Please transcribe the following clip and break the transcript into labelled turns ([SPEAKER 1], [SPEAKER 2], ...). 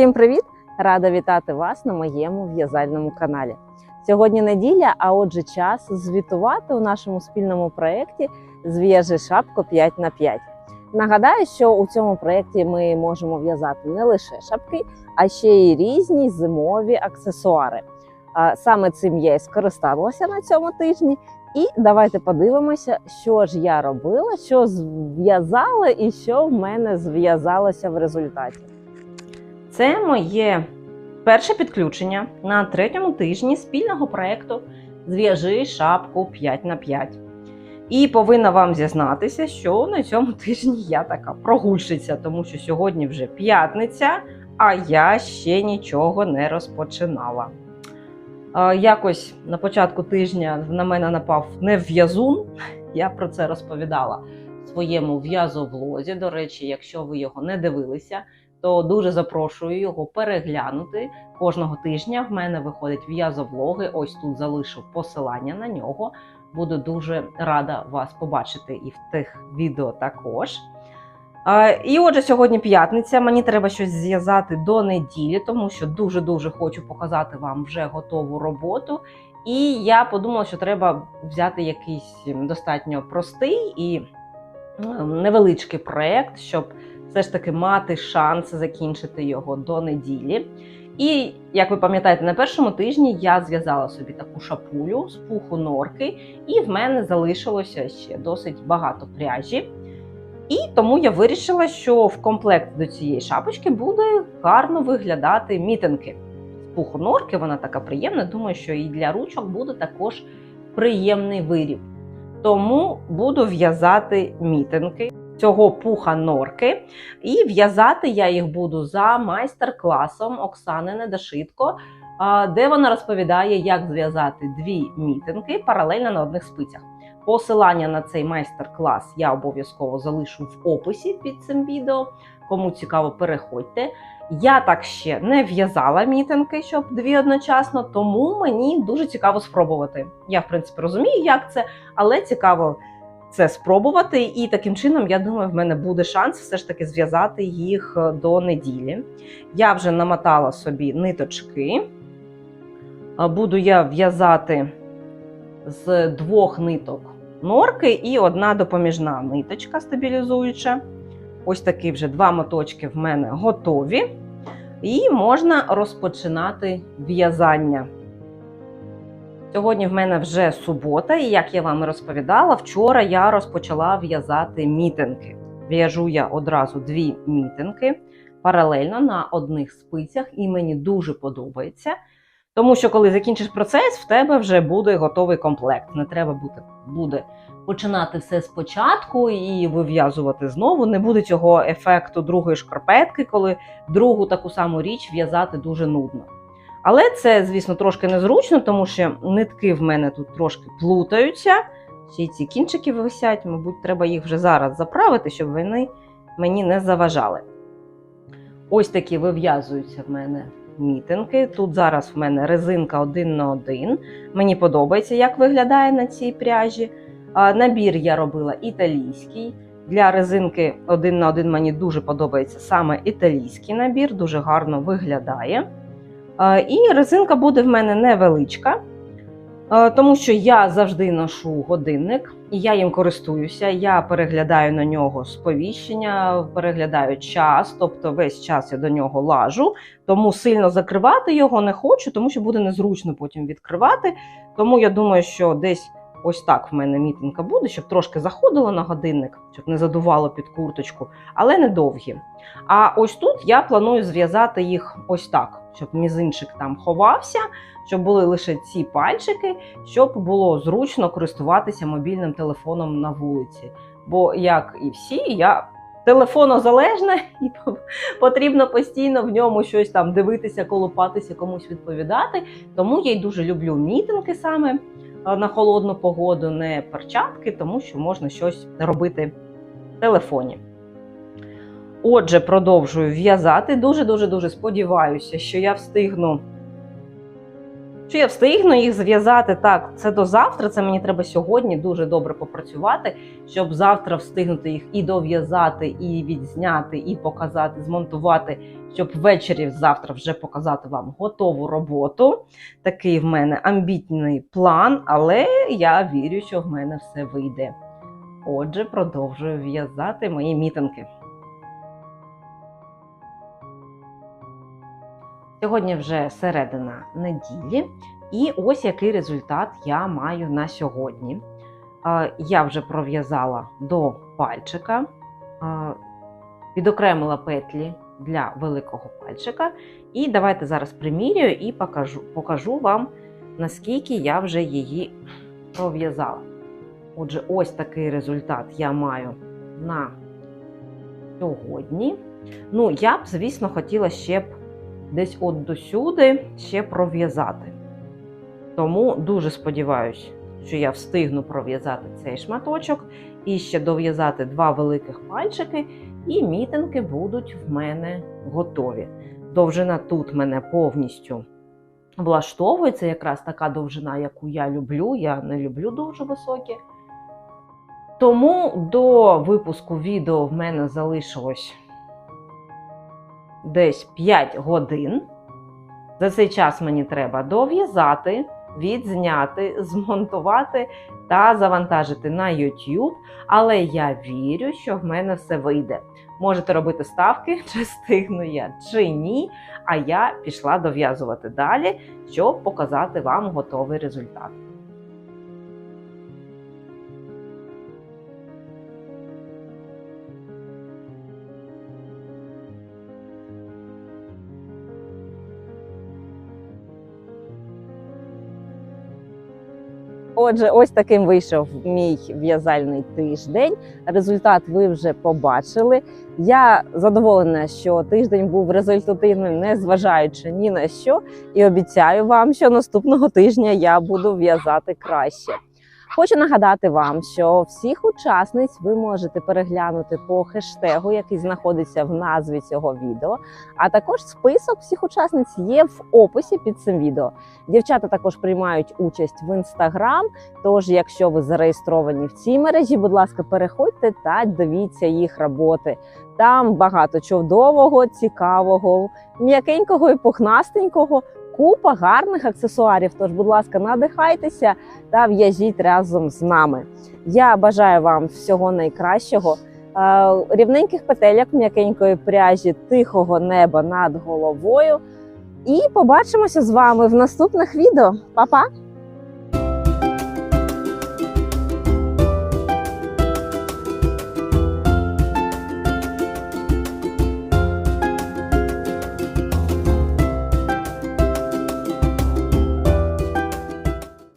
[SPEAKER 1] Всім привіт! Рада вітати вас на моєму в'язальному каналі. Сьогодні неділя, а отже, час звітувати у нашому спільному проєкті Зв'яжи шапку 5 на 5 Нагадаю, що у цьому проєкті ми можемо в'язати не лише шапки, а ще й різні зимові аксесуари. Саме цим я і скористалася на цьому тижні. І давайте подивимося, що ж я робила, що зв'язала і що в мене зв'язалося в результаті. Це моє перше підключення на третьому тижні спільного проєкту Зв'яжи шапку 5 на 5 І повинна вам зізнатися, що на цьому тижні я така прогульщиця, тому що сьогодні вже п'ятниця, а я ще нічого не розпочинала. Е, Якось на початку тижня на мене напав нев'язун. Я про це розповідала своєму в'язовлозі. До речі, якщо ви його не дивилися, то дуже запрошую його переглянути. Кожного тижня в мене виходять в'язовлоги. Ось тут залишу посилання на нього. Буду дуже рада вас побачити і в тих відео також. І отже, сьогодні п'ятниця. Мені треба щось зв'язати до неділі, тому що дуже-дуже хочу показати вам вже готову роботу. І я подумала, що треба взяти якийсь достатньо простий і невеличкий проєкт, щоб все ж таки мати шанс закінчити його до неділі. І як ви пам'ятаєте, на першому тижні я зв'язала собі таку шапулю з пуху норки, і в мене залишилося ще досить багато пряжі. І тому я вирішила, що в комплект до цієї шапочки буде гарно виглядати мітинки. З пуху норки вона така приємна. Думаю, що і для ручок буде також приємний виріб. Тому буду в'язати мітинки цього пуха норки. І в'язати я їх буду за майстер-класом Оксани Недошитко, де вона розповідає, як зв'язати дві мітинки паралельно на одних спицях. Посилання на цей майстер-клас я обов'язково залишу в описі під цим відео. Кому цікаво, переходьте. Я так ще не в'язала мітинки, щоб дві одночасно, тому мені дуже цікаво спробувати. Я, в принципі, розумію, як це, але цікаво це спробувати. І таким чином, я думаю, в мене буде шанс все ж таки зв'язати їх е, до неділі. Я вже намотала собі ниточки. Е, Буду я в'язати з двох ниток норки і одна допоміжна ниточка стабілізуюча. Ось такі вже два моточки в мене готові. І можна розпочинати в'язання. Сьогодні в мене вже субота, і як я вам розповідала, вчора я розпочала в'язати мітинки. В'яжу я одразу дві мітинки паралельно на одних спицях, і мені дуже подобається. Тому що, коли закінчиш процес, в тебе вже буде готовий комплект. Не треба буде, буде починати все спочатку і вив'язувати знову. Не буде цього ефекту другої шкарпетки, коли другу таку саму річ в'язати дуже нудно. Але це, звісно, трошки незручно, тому що нитки в мене тут трошки плутаються. Й ці кінчики висять, мабуть, треба їх вже зараз заправити, щоб вони мені не заважали. Ось такі вив'язуються в мене мітинки. Тут зараз в мене резинка один на один. Мені подобається, як виглядає на цій пряжі. Набір я робила італійський. Для резинки один на один мені дуже подобається саме італійський набір, дуже гарно виглядає. А, І резинка буде в мене невеличка, тому що я завжди ношу годинник і я їм користуюся. Я переглядаю на нього сповіщення, переглядаю час, тобто весь час я до нього лажу. Тому сильно закривати його не хочу, тому що буде незручно потім відкривати. Тому я думаю, що десь ось так в мене мітинка буде, щоб трошки заходило на годинник, щоб не задувало під курточку, але не довгі. А ось тут я планую зв'язати їх ось так, щоб мізинчик там ховався, щоб були лише ці пальчики, щоб було зручно користуватися мобільним телефоном на вулиці. Бо, як і всі, я телефонозалежна і потрібно постійно в ньому щось там дивитися, колупатися, комусь відповідати. Тому я й дуже люблю мітинги саме е, на холодну погоду, не перчатки, тому що можна щось робити в телефоні. Отже, продовжую в'язати. Дуже дуже дуже сподіваюся, що я встигну Що я встигну їх зв'язати так, це до завтра. Це мені треба сьогодні дуже добре попрацювати, щоб завтра встигнути їх і дов'язати, і відзняти, і показати, змонтувати, щоб ввечері завтра вже показати вам готову роботу. Такий в мене амбітний план, але я вірю, що в мене все вийде. Отже, продовжую в'язати мої мітинги. Сьогодні вже середина неділі, і ось який результат я маю на сьогодні. Я вже пров'язала до пальчика, відокремила петлі для великого пальчика. І давайте зараз примірюю і покажу, покажу вам, наскільки я вже її пров'язала. Отже, ось такий результат я маю на сьогодні. Ну, я б, звісно, хотіла ще б десь от досюди ще пров'язати. Тому дуже сподіваюся, що я встигну пров'язати цей шматочок і ще дов'язати два великих пальчики, і мітинки будуть в мене готові. Довжина тут мене повністю влаштовує. Це якраз така довжина, яку я люблю. Я не люблю дуже високі. Тому до випуску відео в мене залишилось десь 5 годин. За цей час мені треба дов'язати, відзняти, змонтувати та завантажити на YouTube. Але я вірю, що в мене все вийде. Можете робити ставки, чи встигну я, чи ні. А я пішла дов'язувати далі, щоб показати вам готовий результат. Отже, ось таким вийшов мій в'язальний тиждень. Результат ви вже побачили. Я задоволена, що тиждень був результативним, не зважаючи ні на що, і обіцяю вам, що наступного тижня я буду в'язати краще. Хочу нагадати вам, що всіх учасниць ви можете переглянути по хештегу, який знаходиться в назві цього відео. А також список всіх учасниць є в описі під цим відео. Дівчата також приймають участь в інстаграм. Тож, якщо ви зареєстровані в цій мережі, будь ласка, переходьте та дивіться їх роботи. Там багато чудового, цікавого, м'якенького і пухнастенького. Купа гарних аксесуарів. Тож, будь ласка, надихайтеся та в'яжіть разом з нами. Я бажаю вам всього найкращого, е, рівненьких петельок, м'якенької пряжі, тихого неба над головою. І побачимося з вами в наступних відео. Па-па!